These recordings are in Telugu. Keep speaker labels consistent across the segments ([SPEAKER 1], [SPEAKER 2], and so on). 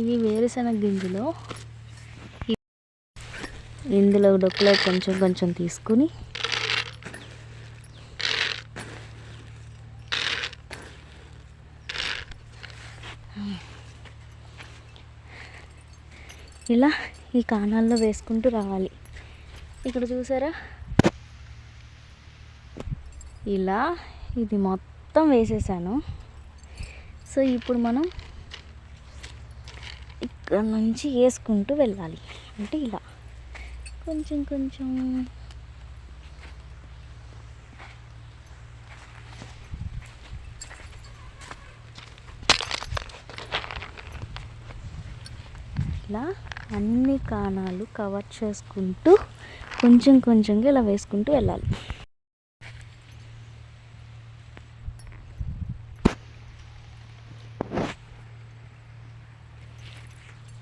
[SPEAKER 1] ఇవి వేరుశనగ గింజలు. ఇందులో డొక్కులో కొంచెం కొంచెం తీసుకుని ఇలా ఈ కాణాల్లో వేసుకుంటూ రావాలి. ఇక్కడ చూసారా? ఇలా ఇది మొత్తం వేసేసాను. సో ఇప్పుడు మనం ఇక్కడ నుంచి వేసుకుంటూ వెళ్ళాలి. అంటే ఇలా. కొంచెం కొంచెం. ఇలా అన్ని కాణాలు కవర్ చేసుకుంటూ కొంచెం కొంచెంగా ఇలా వేసుకుంటూ వెళ్ళాలి.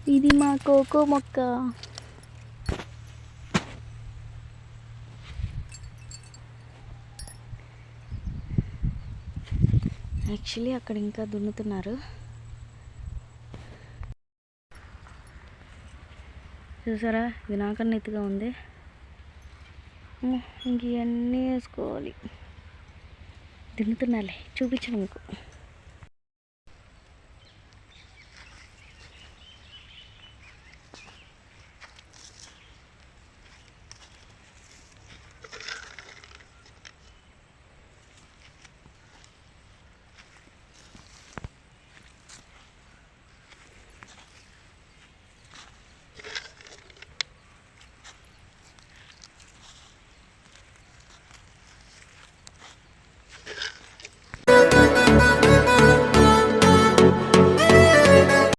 [SPEAKER 1] ఇది మా కోకో మొక్క. యాక్చువల్లీ అక్కడ ఇంకా దున్నుతున్నారు. చూసారా? ఇది నాకన్నా ఎత్తుగా ఉంది. ఇంక ఇవన్నీ వేసుకోవాలి. దున్నుతున్నాలే చూపించను మీకు